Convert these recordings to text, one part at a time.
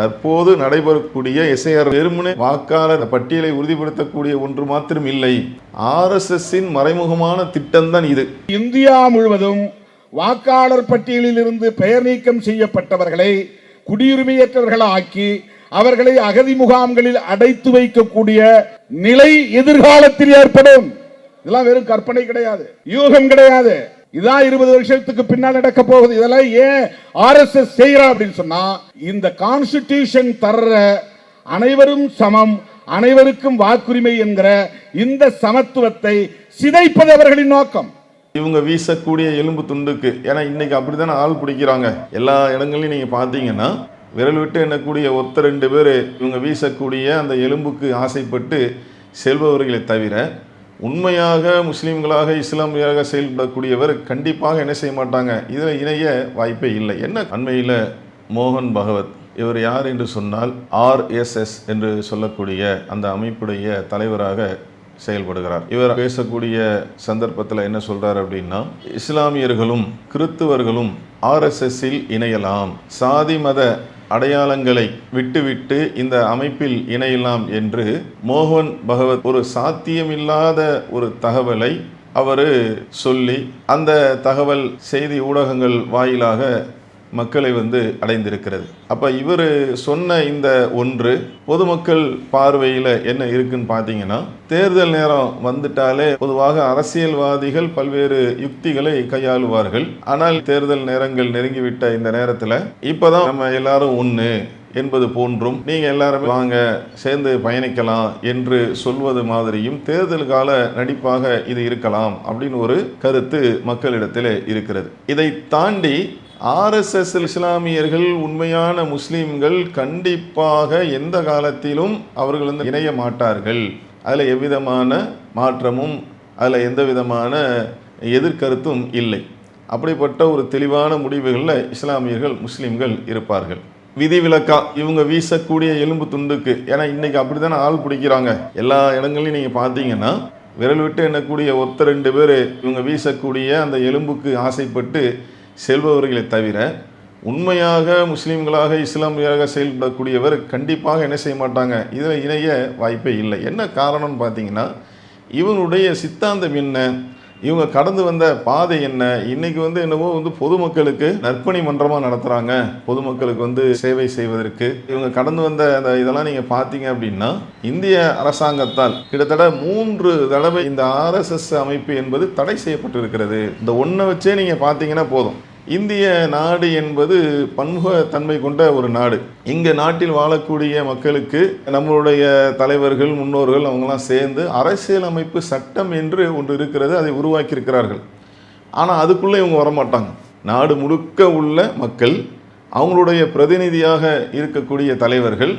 தற்போது நடைபெறக்கூடிய எஸ்ஐஆர் வெறுமனே வாக்காளர் பட்டியலை உறுதிப்படுத்தக்கூடிய ஒன்று மாத்திரம் இல்லை. ஆர்எஸ்எஸ்ஸின் மறைமுகமான திட்டம்தான் இது. இந்தியா முழுவதும் வாக்காளர் பட்டியலில் இருந்து பெயர் நீக்கம் செய்யப்பட்டவர்களை குடியுரிமையற்றவர்களாக்கி அவர்களை அகதி முகாம்களில் அடைத்து வைக்கக்கூடிய நிலை எதிர்காலத்தில் ஏற்படும். இதெல்லாம் வெறும் கற்பனை கிடையாது யூகம் கிடையாது. இதான் இருபது வருஷத்துக்கு பின்னால் நடக்க போகுது. இதெல்லாம் ஏன் ஆர்எஸ்எஸ் செய்யறா அப்படின்னு சொன்னா இந்த கான்ஸ்டிடியூஷன் தர்ற அனைவரும் சமம் அனைவருக்கும் வாக்குரிமை என்கிற இந்த சமத்துவத்தை சிதைப்பது அவர்களின் நோக்கம். இவங்க வீசக்கூடிய எலும்பு துண்டுக்கு ஏன்னா இன்னைக்கு அப்படித்தானே ஆள் பிடிக்கிறாங்க. எல்லா இடங்களையும் நீங்க பார்த்தீங்கன்னா விரல் விட்டு எண்ணக்கூடிய ஒத்த ரெண்டு பேர் இவங்க வீசக்கூடிய அந்த எலும்புக்கு ஆசைப்பட்டு செல்பவர்களை தவிர உண்மையாக முஸ்லீம்களாக இஸ்லாமியாக செயல்படக்கூடியவர் கண்டிப்பாக என்ன செய்ய மாட்டாங்க? இதில் இணைய வாய்ப்பே இல்லை. என்ன அண்மையில் மோகன் பகவத் இவர் யார் என்று சொன்னால் ஆர்எஸ்எஸ் என்று சொல்லக்கூடிய அந்த அமைப்புடைய தலைவராக செயல்படுகிறார். இவர் பேசக்கூடிய சந்தர்ப்பத்தில் என்ன சொல்றார் அப்படின்னா இஸ்லாமியர்களும் கிறித்துவர்களும் ஆர்எஸ்எஸ்ஸில் இணையலாம். சாதி மத அடையாளங்களை விட்டுவிட்டு இந்த அமைப்பில் இணையலாம் என்று மோகன் பகவத் ஒரு சாத்தியமில்லாத ஒரு தகவலை அவர் சொல்லி அந்த தகவல் செய்தி ஊடகங்கள் வாயிலாக மக்களை வந்து அடைந்திருக்கிறது. அப்போ இவர் சொன்ன இந்த ஒன்று பொதுமக்கள் பார்வையில் என்ன இருக்குன்னு பார்த்தீங்கன்னா தேர்தல் நேரம் வந்துட்டாலே பொதுவாக அரசியல்வாதிகள் பல்வேறு யுக்திகளை கையாளுவார்கள். ஆனால் தேர்தல் நேரங்கள் நெருங்கிவிட்ட இந்த நேரத்தில் இப்போதான் நம்ம எல்லாரும் ஒன்று என்பது போன்றும் நீங்கள் எல்லாருமே வாங்க சேர்ந்து பயணிக்கலாம் என்று சொல்வது மாதிரியும் தேர்தல் கால நடிப்பாக இது இருக்கலாம் அப்படின்னு ஒரு கருத்து மக்களிடத்தில் இருக்கிறது. இதை தாண்டி ஆர்எஸ்எஸ் இஸ்லாமியர்கள் உண்மையான முஸ்லீம்கள் கண்டிப்பாக எந்த காலத்திலும் அவர்கள் வந்து இணைய மாட்டார்கள். அதில் எவ்விதமான மாற்றமும் அதில் எந்த விதமான எதிர்கருத்தும் இல்லை. அப்படிப்பட்ட ஒரு தெளிவான முடிவுகளில் இஸ்லாமியர்கள் முஸ்லீம்கள் இருப்பார்கள். விதிவிலக்கா இவங்க வீசக்கூடிய எலும்பு துண்டுக்கு ஏன்னா இன்னைக்கு அப்படித்தானே ஆள் பிடிக்கிறாங்க. எல்லா இடங்களையும் நீங்கள் பார்த்தீங்கன்னா விரல் விட்டு எண்ணக்கூடிய ஒத்த ரெண்டு பேர் இவங்க வீசக்கூடிய அந்த எலும்புக்கு ஆசைப்பட்டு செல்பவர்களை தவிர உண்மையாக முஸ்லீம்களாக இஸ்லாமியாக செயல்படக்கூடியவர் கண்டிப்பாக என்ன செய்ய மாட்டாங்க? இதில் இணைய வாய்ப்பே இல்லை. என்ன காரணம்னு பார்த்தீங்கன்னா இவனுடைய சித்தாந்தம் என்ன? இவங்க கடந்து வந்த பாதை என்ன? இன்றைக்கி வந்து என்னவோ வந்து பொதுமக்களுக்கு நற்பணி மன்றமாக நடத்துகிறாங்க பொதுமக்களுக்கு வந்து சேவை செய்வதற்கு. இவங்க கடந்து வந்த அந்த இதெல்லாம் நீங்கள் பார்த்தீங்க அப்படின்னா இந்திய அரசாங்கத்தால் கிட்டத்தட்ட மூன்று தடவை இந்த ஆர்எஸ்எஸ் அமைப்பு என்பது தடை செய்யப்பட்டிருக்கிறது. இந்த ஒன்றை வச்சே நீங்கள் பார்த்தீங்கன்னா போதும். இந்திய நாடு என்பது பன்முகத்தன்மை கொண்ட ஒரு நாடு. இங்கே நாட்டில் வாழக்கூடிய மக்களுக்கு நம்மளுடைய தலைவர்கள் முன்னோர்கள் அவங்கெல்லாம் சேர்ந்து அரசியலமைப்பு சட்டம் என்று ஒன்று இருக்கிறது அதை உருவாக்கியிருக்கிறார்கள். ஆனால் அதுக்குள்ளே இவங்க வரமாட்டாங்க. நாடு முழுக்க உள்ள மக்கள் அவங்களுடைய பிரதிநிதியாக இருக்கக்கூடிய தலைவர்கள்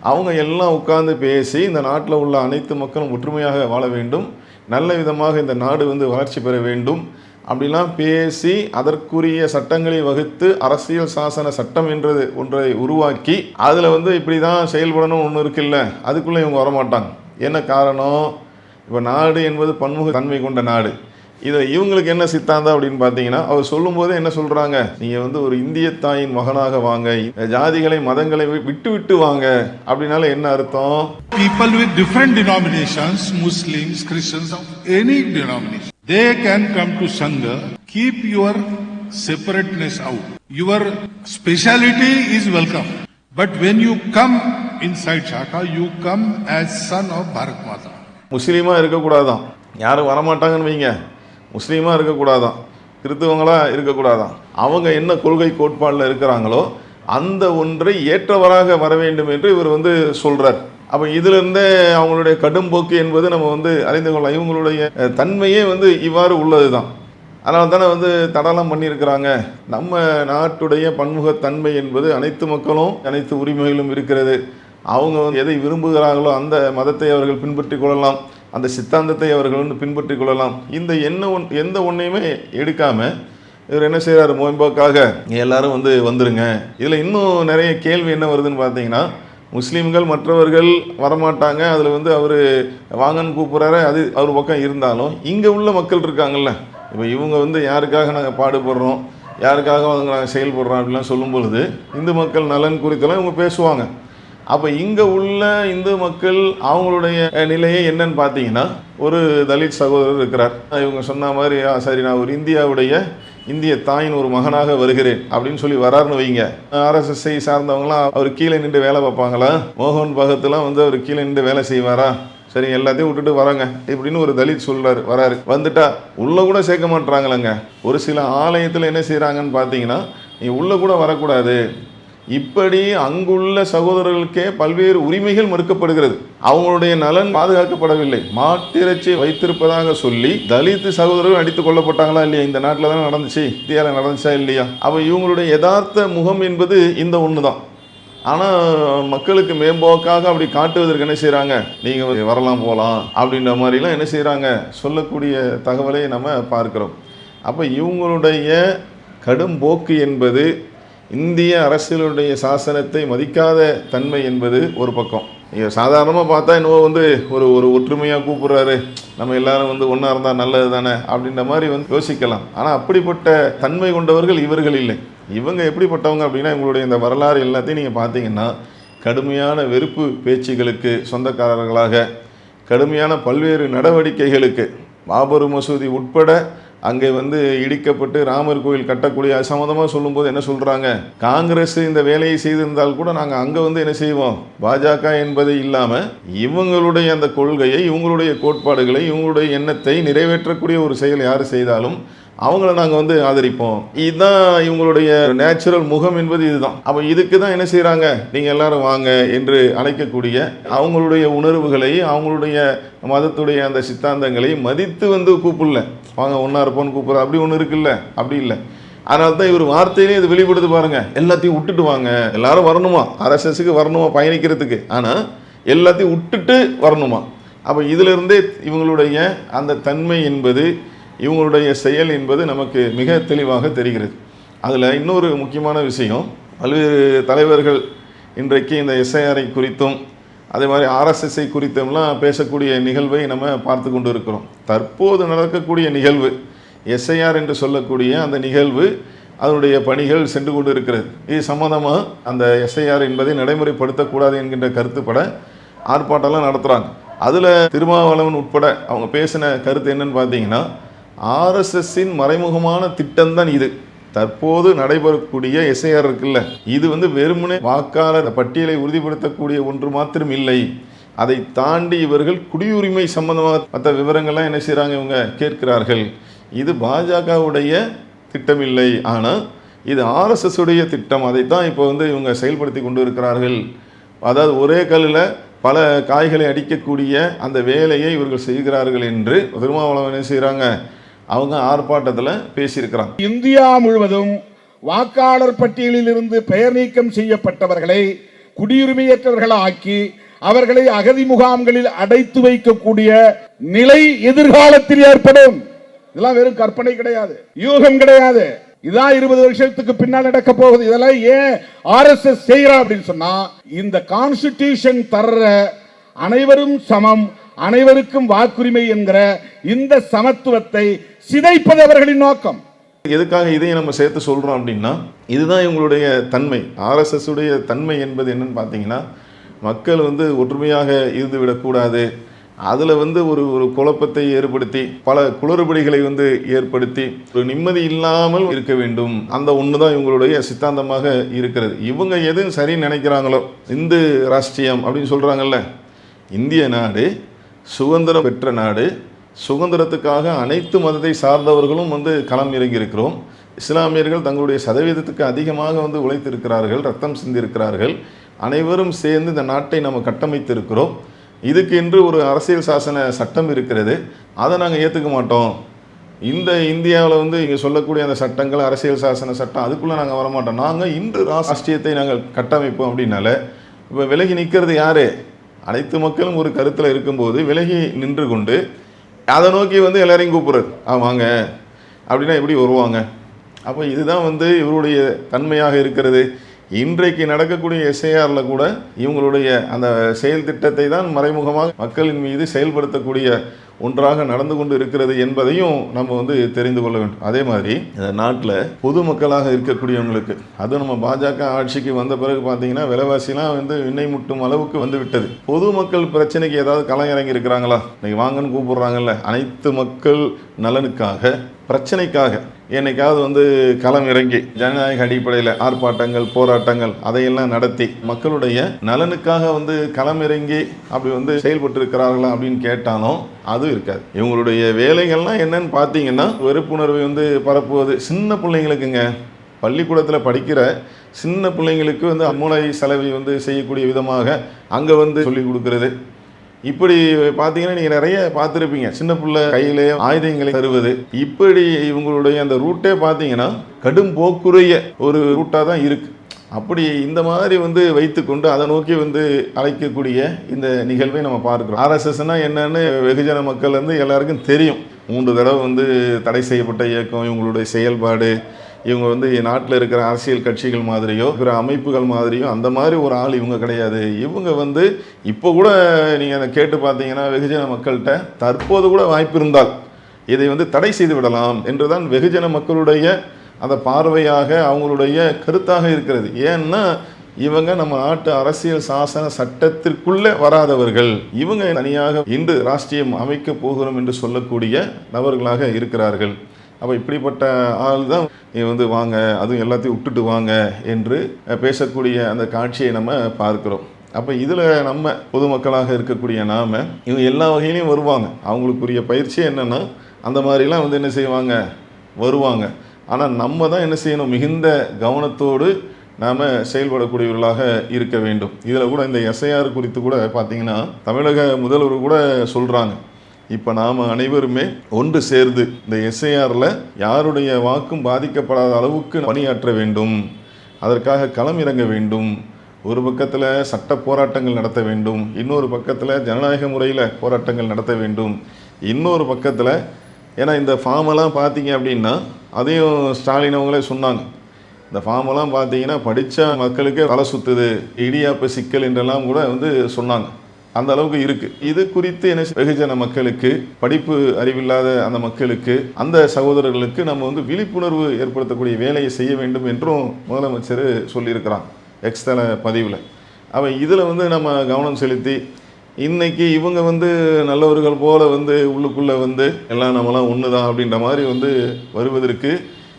அவங்க எல்லாம் உட்கார்ந்து பேசி இந்த நாட்டில் உள்ள அனைத்து மக்களும் ஒற்றுமையாக வாழ வேண்டும். நல்ல விதமாக இந்த நாடு வந்து வளர்ச்சி பெற வேண்டும். அப்படிலாம் பேசி அதற்குரிய சட்டங்களை வகுத்து அரசியல் சாசன சட்டம் என்றது ஒன்றை உருவாக்கி அதில் வந்து இப்படி தான் செயல்படணும் ஒன்று இருக்குல்ல அதுக்குள்ளே இவங்க வரமாட்டாங்க. என்ன காரணம்? இப்போ நாடு என்பது பன்முக தன்மை கொண்ட நாடு. இதை இவங்களுக்கு என்ன சித்தாந்தம் அப்படின்னு பார்த்தீங்கன்னா அவர் சொல்லும்போதே என்ன சொல்கிறாங்க நீங்கள் வந்து ஒரு இந்திய தாயின் மகனாக வாங்க ஜாதிகளை மதங்களை விட்டு விட்டு வாங்க அப்படின்னால என்ன அர்த்தம்? People with different denominations Muslims Christians any denomination they can come to Sangha, keep your separateness out. Your speciality is welcome. But when you come inside Shaka, you come as son of Bharat Mata. முஸ்லீமாக இருக்கக்கூடாதான் யாரும் வரமாட்டாங்கன்னு வைங்க முஸ்லீமாக இருக்கக்கூடாதான் கிறித்துவங்களாக இருக்கக்கூடாதான் அவங்க என்ன கொள்கை கோட்பாடில் இருக்கிறாங்களோ அந்த ஒன்றை ஏற்றவராக வர வேண்டும் என்று இவர் வந்து சொல்றார் அப்போ இதிலிருந்தே அவங்களுடைய கடும்போக்கு என்பது நம்ம வந்து அறிந்து கொள்ளலாம். இவங்களுடைய தன்மையே வந்து இவ்வாறு உள்ளது தான் அதனால தானே வந்து தடலம் பண்ணியிருக்கிறாங்க. நம்ம நாட்டுடைய பன்முகத்தன்மை என்பது அனைத்து மக்களும் அனைத்து உரிமைகளும் இருக்கிறது. அவங்க வந்து எதை விரும்புகிறார்களோ அந்த மதத்தை அவர்கள் பின்பற்றி கொள்ளலாம். அந்த சித்தாந்தத்தை அவர்கள் வந்து பின்பற்றி கொள்ளலாம். இந்த என்ன ஒன் எந்த ஒன்றையுமே எடுக்காமல் இவர் என்ன செய்கிறாரு மோயம்போக்காக எல்லாரும் வந்து வந்துருங்க. இதில் இன்னும் நிறைய கேள்வி என்ன வருதுன்னு பார்த்தீங்கன்னா முஸ்லீம்கள் மற்றவர்கள் வரமாட்டாங்க. அதில் வந்து அவர் வாங்கன்னு கூப்பிட்றாரு. அது அவர் பக்கம் இருந்தாலும் இங்கே உள்ள மக்கள் இருக்காங்கல்ல. இப்போ இவங்க வந்து யாருக்காக நாங்கள் பாடுபடுறோம்? யாருக்காக அவங்க நாங்கள் செயல்படுறோம் அப்படிலாம் சொல்லும் பொழுது இந்து மக்கள் நலன் குறித்தெல்லாம் இவங்க பேசுவாங்க. அப்போ இங்கே உள்ள இந்து மக்கள் அவங்களுடைய நிலையை என்னன்னு பார்த்தீங்கன்னா ஒரு தலித் சகோதரர் இருக்கிறார். இவங்க சொன்ன மாதிரி சரி நான் ஒரு இந்தியாவுடைய இந்திய தாயின் ஒரு மகனாக வருகிறேன் அப்படின்னு சொல்லி வராருன்னு வைங்க. ஆர்எஸ்எஸ்ஐ சார்ந்தவங்களாம் அவர் கீழே நின்று வேலை பார்ப்பாங்களா? மோகன் பகத்துலாம் வந்து அவர் கீழே நின்று வேலை செய்வாரா? சரி எல்லாத்தையும் விட்டுட்டு வராங்க இப்படின்னு ஒரு தலித் சொல்றாரு வராரு. வந்துட்டா உள்ள கூட சேர்க்க மாட்றாங்களங்க. ஒரு சில ஆலயத்தில் என்ன செய்கிறாங்கன்னு பார்த்தீங்கன்னா நீ உள்ள கூட வரக்கூடாது. இப்படி அங்குள்ள சகோதரர்களுக்கே பல்வேறு உரிமைகள் மறுக்கப்படுகிறது. அவங்களுடைய நலன் பாதுகாக்கப்படவில்லை. மாட்டிறைச்சி வைத்திருப்பதாக சொல்லி தலித் சகோதரர்கள் அடித்துக் கொள்ளப்பட்டாங்களா இல்லையா? இந்த நாட்டில் தானே நடந்துச்சு. இந்தியாவில் நடந்துச்சா இல்லையா? அப்போ இவங்களுடைய யதார்த்த முகம் என்பது இந்த ஒன்று தான் ஆனால் மக்களுக்கு மேம்போக்காக அப்படி காட்டுவதற்கு என்ன செய்கிறாங்க நீங்கள் வரலாம் போகலாம் அப்படின்ற மாதிரிலாம் என்ன செய்கிறாங்க சொல்லக்கூடிய தகவலை நம்ம பார்க்குறோம். அப்போ இவங்களுடைய கடும் போக்கு என்பது இந்திய அரசியலுடைய சாசனத்தை மதிக்காத தன்மை என்பது ஒரு பக்கம். நீங்கள் சாதாரணமாக பார்த்தா இன்னும் வந்து ஒரு ஒரு ஒற்றுமையாக கூப்பிட்றாரு. நம்ம எல்லாரும் வந்து ஒன்றா இருந்தால் நல்லது தானே அப்படின்ற மாதிரி வந்து யோசிக்கலாம். ஆனால் அப்படிப்பட்ட தன்மை கொண்டவர்கள் இவர்கள் இல்லை. இவங்க எப்படிப்பட்டவங்க அப்படின்னா இவங்களுடைய இந்த வரலாறு எல்லாத்தையும் நீங்கள் பார்த்தீங்கன்னா கடுமையான வெறுப்பு பேச்சுகளுக்கு சொந்தக்காரர்களாக கடுமையான பல்வேறு நடவடிக்கைகளுக்கு பாபர் மசூதி உட்பட அங்கே வந்து இடிக்கப்பட்டு ராமர் கோயில் கட்டக்கூடிய சம்மந்தமாக சொல்லும்போது என்ன சொல்கிறாங்க காங்கிரஸ் இந்த வேலையை செய்திருந்தால் கூட நாங்கள் அங்கே வந்து என்ன செய்வோம்? பாஜக என்பது இல்லாமல் இவங்களுடைய அந்த கொள்கையை இவங்களுடைய கோட்பாடுகளை இவங்களுடைய எண்ணத்தை நிறைவேற்றக்கூடிய ஒரு செயல் யார் செய்தாலும் அவங்கள நாங்கள் வந்து ஆதரிப்போம். இதுதான் இவங்களுடைய நேச்சுரல் முகம் என்பது இதுதான். அப்போ இதுக்கு தான் என்ன செய்கிறாங்க நீங்கள் எல்லாரும் வாங்க என்று அழைக்கக்கூடிய அவங்களுடைய உணர்வுகளை அவங்களுடைய மதத்துடைய அந்த சித்தாந்தங்களை மதித்து வந்து கூப்பிடல. வாங்க ஒன்றா இருப்போம்னு கூப்பிட்ற அப்படி ஒன்று இருக்குல்ல? அப்படி இல்லை. அதனால தான் இவர் வார்த்தையிலே இது வெளிப்படுத்து பாருங்க. எல்லாத்தையும் விட்டுட்டு வாங்க. எல்லாரும் வரணுமா? ஆர்எஸ்எஸ்க்கு வரணுமா பயணிக்கிறதுக்கு? ஆனால் எல்லாத்தையும் விட்டுட்டு வரணுமா? அப்போ இதிலிருந்தே இவங்களுடைய அந்த தன்மை என்பது இவங்களுடைய செயல் என்பது நமக்கு மிக தெளிவாக தெரிகிறது. அதில் இன்னொரு முக்கியமான விஷயம் பல்வேறு தலைவர்கள் இன்றைக்கு இந்த எஸ்ஐஆரை குறித்தும் அதே மாதிரி ஆர்எஸ்எஸ்ஐ குறித்தும்லாம் பேசக்கூடிய நிகழ்வை நம்ம பார்த்து கொண்டு இருக்கிறோம் தற்போது நடக்கக்கூடிய நிகழ்வு எஸ்ஐஆர் என்று சொல்லக்கூடிய அந்த நிகழ்வு அதனுடைய பணிகள் சென்று கொண்டு இருக்கிறது இது சம்மந்தமாக அந்த எஸ்ஐஆர் என்பதை நடைமுறைப்படுத்தக்கூடாது என்கின்ற கருத்துப்பட ஆர்ப்பாட்டம்லாம் நடத்துகிறாங்க அதில் திருமாவளவன் உட்பட அவங்க பேசின கருத்து என்னன்னு பார்த்தீங்கன்னா ஆர்எஸ்எஸ்ஸின் மறைமுகமான திட்டம்தான் இது. தற்போது நடைபெறக்கூடிய எஸ்ஐஆர் இருக்குல்ல இது வந்து வெறுமனே வாக்காளர் பட்டியலை உறுதிப்படுத்தக்கூடிய ஒன்று மாத்திரம் இல்லை. அதை தாண்டி இவர்கள் குடியுரிமை சம்பந்தமாக மற்ற விவரங்கள்லாம் என்ன செய்கிறாங்க இவங்க? கேட்கிறார்கள். இது பாஜகவுடைய திட்டம் இல்லை ஆனால் இது ஆர்எஸ்எஸ் உடைய திட்டம். அதைத்தான் இப்போ வந்து இவங்க செயல்படுத்தி கொண்டு இருக்கிறார்கள் அதாவது ஒரே கல்லில் பல காய்களை அடிக்கக்கூடிய அந்த வேலையை இவர்கள் செய்கிறார்கள் என்று திருமாவளவன் என்ன செய்கிறாங்க அவங்க ஆர்ப்பாட்டத்தில் பேசியிருக்கிறாங்க. இந்தியா முழுவதும் வாக்காளர் பட்டியலில் இருந்து பெயர் நீக்கம் செய்யப்பட்டவர்களை குடியுரிமையற்றவர்கள் ஆக்கி அவர்களை அகதி முகாம்களில் அடைத்து வைக்கக்கூடிய நிலை எதிர்காலத்தில் ஏற்படும். இதெல்லாம் வெறும் கற்பனை கிடையாது யூகம் கிடையாது. இதான் இருபது வருஷத்துக்கு பின்னால் நடக்க போகுது. இதெல்லாம் ஏன் ஆர்எஸ்எஸ் செய்யறா அப்படின்னு சொன்னா இந்த கான்ஸ்டிடியூஷன் தர்ற அனைவரும் சமம். அனைவருக்கும் வாக்குரிமை என்கிற இந்த சமத்துவத்தை சிதைப்பது அவர்களின் நோக்கம். எதுக்காக இதையும் நம்ம சேர்த்து சொல்கிறோம் அப்படின்னா இதுதான் இவங்களுடைய தன்மை. ஆர்எஸ்எஸ் உடைய தன்மை என்பது என்னன்னு பார்த்தீங்கன்னா மக்கள் வந்து ஒற்றுமையாக இருந்து விடக்கூடாது. அதில் வந்து ஒரு ஒரு குழப்பத்தை ஏற்படுத்தி பல குளறுபடிகளை வந்து ஏற்படுத்தி ஒரு நிம்மதி இல்லாமல் இருக்க வேண்டும். அந்த ஒன்று தான் இவங்களுடைய சித்தாந்தமாக இருக்கிறது. இவங்க எதுவும் சரின்னு நினைக்கிறாங்களோ இந்து ராஷ்டிரியம் அப்படின்னு சொல்கிறாங்கல்ல இந்திய நாடு சுதந்திரம் பெற்ற நாடு. சுதந்திரத்துக்காக அனைத்து மதத்தை சார்ந்தவர்களும் வந்து களம் இறங்கியிருக்கிறோம். இஸ்லாமியர்கள் தங்களுடைய சதவீதத்துக்கு அதிகமாக வந்து உழைத்திருக்கிறார்கள் ரத்தம் சிந்திருக்கிறார்கள். அனைவரும் சேர்ந்து இந்த நாட்டை நம்ம கட்டமைத்திருக்கிறோம். இதுக்கு என்று ஒரு அரசியல் சாசன சட்டம் இருக்கிறது. அதை நாங்கள் ஏற்றுக்க மாட்டோம். இந்த இந்தியாவில் வந்து இங்கே சொல்லக்கூடிய அந்த சட்டங்கள் அரசியல் சாசன சட்டம் அதுக்குள்ளே நாங்கள் வரமாட்டோம். நாங்கள் இந்து ராஷ்டிரியத்தை நாங்கள் கட்டமைப்போம் அப்படின்னால இப்போ விலகி நிற்கிறது யார்? அனைத்து மக்களும் ஒரு கருத்தில் இருக்கும்போது விலகி நின்று கொண்டு அதை நோக்கி வந்து எல்லாரையும் கூப்பிடுறது. ஆ வாங்க. அப்படின்னா எப்படி வருவாங்க? அப்போ இதுதான் வந்து இவருடைய தன்மையாக இருக்கிறது. இன்றைக்கு நடக்கக்கூடிய எஸ்ஐஆரில் கூட இவங்களுடைய அந்த செயல் திட்டத்தை தான் மறைமுகமாக மக்களின் மீது செயல்படுத்தக்கூடிய ஒன்றாக நடந்து கொண்டு இருக்கிறது என்பதையும் நம்ம வந்து தெரிந்து கொள்ள வேண்டும். அதே மாதிரி இந்த நாட்டில் பொதுமக்களாக இருக்கக்கூடியவங்களுக்கு அதுவும் நம்ம பாஜக ஆட்சிக்கு வந்த பிறகு பார்த்தீங்கன்னா விலைவாசிலாம் வந்து விண்ணை முட்டும் அளவுக்கு வந்து விட்டது. பொதுமக்கள் பிரச்சனைக்கு ஏதாவது களம் இறங்கி இருக்கிறாங்களா? இன்னைக்கு வாங்கன்னு கூப்பிடுறாங்கல்ல. அனைத்து மக்கள் நலனுக்காக பிரச்சனைக்காக என்னைக்காவது வந்து களம் இறங்கி ஜனநாயக அடிப்படையில் ஆர்ப்பாட்டங்கள் போராட்டங்கள் அதையெல்லாம் நடத்தி மக்களுடைய நலனுக்காக வந்து களம் இறங்கி அப்படி வந்து செயல்பட்டு இருக்கிறார்களா அப்படின்னு கேட்டாலும் அதுவும் இருக்காது. இவங்களுடைய வேலைகள்லாம் என்னன்னு பார்த்தீங்கன்னா வெறுப்புணர்வை வந்து பரப்புவது. சின்ன பிள்ளைங்களுக்குங்க பள்ளிக்கூடத்தில் படிக்கிற சின்ன பிள்ளைங்களுக்கு வந்து மூளை செலவை வந்து செய்யக்கூடிய விதமாக அங்கே வந்து சொல்லிக் கொடுக்கறது. இப்படி பார்த்தீங்கன்னா நீங்கள் நிறைய பார்த்துருப்பீங்க. சின்ன பிள்ளை கையிலே ஆயுதங்களை தருவது. இப்படி இவங்களுடைய அந்த ரூட்டே பார்த்தீங்கன்னா கடும் போக்குரிய ஒரு ரூட்டாக தான் இருக்குது அப்படி இந்த மாதிரி வந்து வைத்துக்கொண்டு அதை நோக்கி வந்து அழைக்கக்கூடிய இந்த நிகழ்வை நம்ம பார்க்கிறோம். ஆர்எஸ்எஸ்னா என்னன்னு வெகுஜன மக்கள் வந்து எல்லாருக்கும் தெரியும். மூன்று தடவை வந்து தடை செய்யப்பட்ட இயக்கம் இவங்களுடைய செயல்பாடு இவங்க வந்து நாட்டில் இருக்கிற அரசியல் கட்சிகள் மாதிரியோ இருக்கிற அமைப்புகள் மாதிரியோ அந்த மாதிரி ஒரு ஆள் இவங்க கிடையாது. இவங்க வந்து இப்போ கூட நீங்கள் அதை கேட்டு பார்த்தீங்கன்னா வெகுஜன மக்கள்கிட்ட தற்போது கூட வாய்ப்பு இருந்தால் இதை வந்து தடை செய்து விடலாம் என்றுதான் வெகுஜன மக்களுடைய அந்த பார்வையாக அவங்களுடைய கருத்தாக இருக்கிறது. ஏன்னா இவங்க நம்ம நாட்டு அரசியல் சாசன சட்டத்திற்குள்ளே வராதவர்கள். இவங்க தனியாக இன்று ராஷ்டிரியம் அமைக்க போகிறோம் என்று சொல்லக்கூடிய நபர்களாக இருக்கிறார்கள். அப்போ இப்படிப்பட்ட ஆள் தான் நீ வந்து வாங்க அதுவும் எல்லாத்தையும் விட்டுட்டு வாங்க என்று பேசக்கூடிய அந்த காட்சியை நம்ம பார்க்கிறோம். அப்போ இதில் நம்ம பொதுமக்களாக இருக்கக்கூடிய நாம் இவங்க எல்லா வகையிலையும் வருவாங்க. அவங்களுக்குரிய பயிற்சி என்னென்னா அந்த மாதிரிலாம் வந்து என்ன செய்வாங்க? வருவாங்க. ஆனால் நம்ம தான் என்ன செய்யணும்? மிகுந்த கவனத்தோடு நாம் செயல்படக்கூடியவர்களாக இருக்க வேண்டும். இதில் கூட இந்த எஸ்ஐஆர் குறித்து கூட பார்த்தீங்கன்னா தமிழக முதல்வர் கூட சொல்கிறாங்க இப்போ நாம் அனைவருமே ஒன்று சேர்ந்து இந்த எஸ்ஐஆரில் யாருடைய வாக்கும் பாதிக்கப்படாத அளவுக்கு பணியாற்ற வேண்டும். அதற்காக களம் இறங்க வேண்டும். ஒரு பக்கத்தில் சட்ட போராட்டங்கள் நடத்த வேண்டும். இன்னொரு பக்கத்தில் ஜனநாயக முறையில் போராட்டங்கள் நடத்த வேண்டும். இன்னொரு பக்கத்தில் ஏன்னா இந்த ஃபார்மெல்லாம் பார்த்தீங்க அப்படின்னா அதையும் ஸ்டாலின் அவங்களே சொன்னாங்க. இந்த ஃபார்மெல்லாம் பார்த்தீங்கன்னா படித்த மக்களுக்கே தலை சுற்றுது இடியாப்பு சிக்கல் என்றெல்லாம் கூட வந்து சொன்னாங்க. அந்த அளவுக்கு இருக்கு. இது குறித்து என்ன வெகுஜன மக்களுக்கு படிப்பு அறிவில்லாத அந்த மக்களுக்கு அந்த சகோதரர்களுக்கு நம்ம வந்து விழிப்புணர்வு ஏற்படுத்தக்கூடிய வேலையை செய்ய வேண்டும் என்றும் முதலமைச்சர் சொல்லியிருக்கிறான். எக்ஸ்தல பதிவில். அவன் இதில் வந்து நம்ம கவனம் செலுத்தி இன்னைக்கு இவங்க வந்து நல்லவர்கள் போல வந்து உள்ளுக்குள்ளே வந்து எல்லாம் நம்மளாம் ஒன்று தான் அப்படின்ற மாதிரி வந்து வருவதற்கு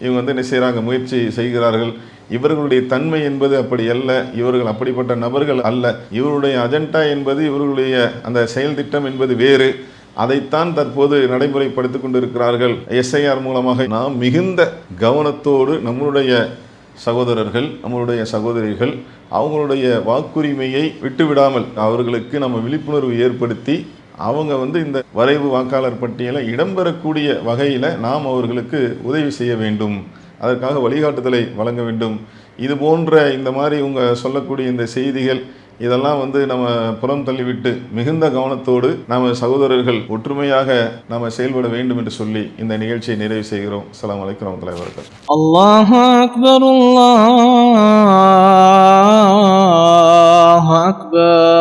இவங்க வந்து என்ன செய்கிறாங்க முயற்சி செய்கிறார்கள். இவர்களுடைய தன்மை என்பது அப்படி அல்ல. இவர்கள் அப்படிப்பட்ட நபர்கள் அல்ல. இவருடைய அஜெண்டா என்பது இவர்களுடைய அந்த செயல் திட்டம் என்பது வேறு. அதைத்தான் தற்போது நடைமுறைப்படுத்திக் கொண்டிருக்கிறார்கள். எஸ்ஐஆர் மூலமாக நாம் மிகுந்த கவனத்தோடு நம்மளுடைய சகோதரர்கள் நம்மளுடைய சகோதரிகள் அவங்களுடைய வாக்குரிமையை விட்டுவிடாமல் அவர்களுக்கு நம்ம விழிப்புணர்வு ஏற்படுத்தி அவங்க வந்து இந்த வரைவு வாக்காளர் பட்டியலை இடம்பெறக்கூடிய வகையில் நாம் அவர்களுக்கு உதவி செய்ய வேண்டும். அதற்காக வழிகாட்டுதலை வழங்க வேண்டும். இது போன்ற இந்த மாதிரி இவங்க சொல்லக்கூடிய இந்த செய்திகள் இதெல்லாம் வந்து நம்ம புறம் தள்ளிவிட்டு மிகுந்த கவனத்தோடு நம்ம சகோதரர்கள் ஒற்றுமையாக நம்ம செயல்பட வேண்டும் என்று சொல்லி இந்த நிகழ்ச்சியை நிறைவு செய்கிறோம். அலாம் வலைக்கம் தலைவர்கள் அல்லாஹ் அக்பர் அல்லாஹ் அக்பர்.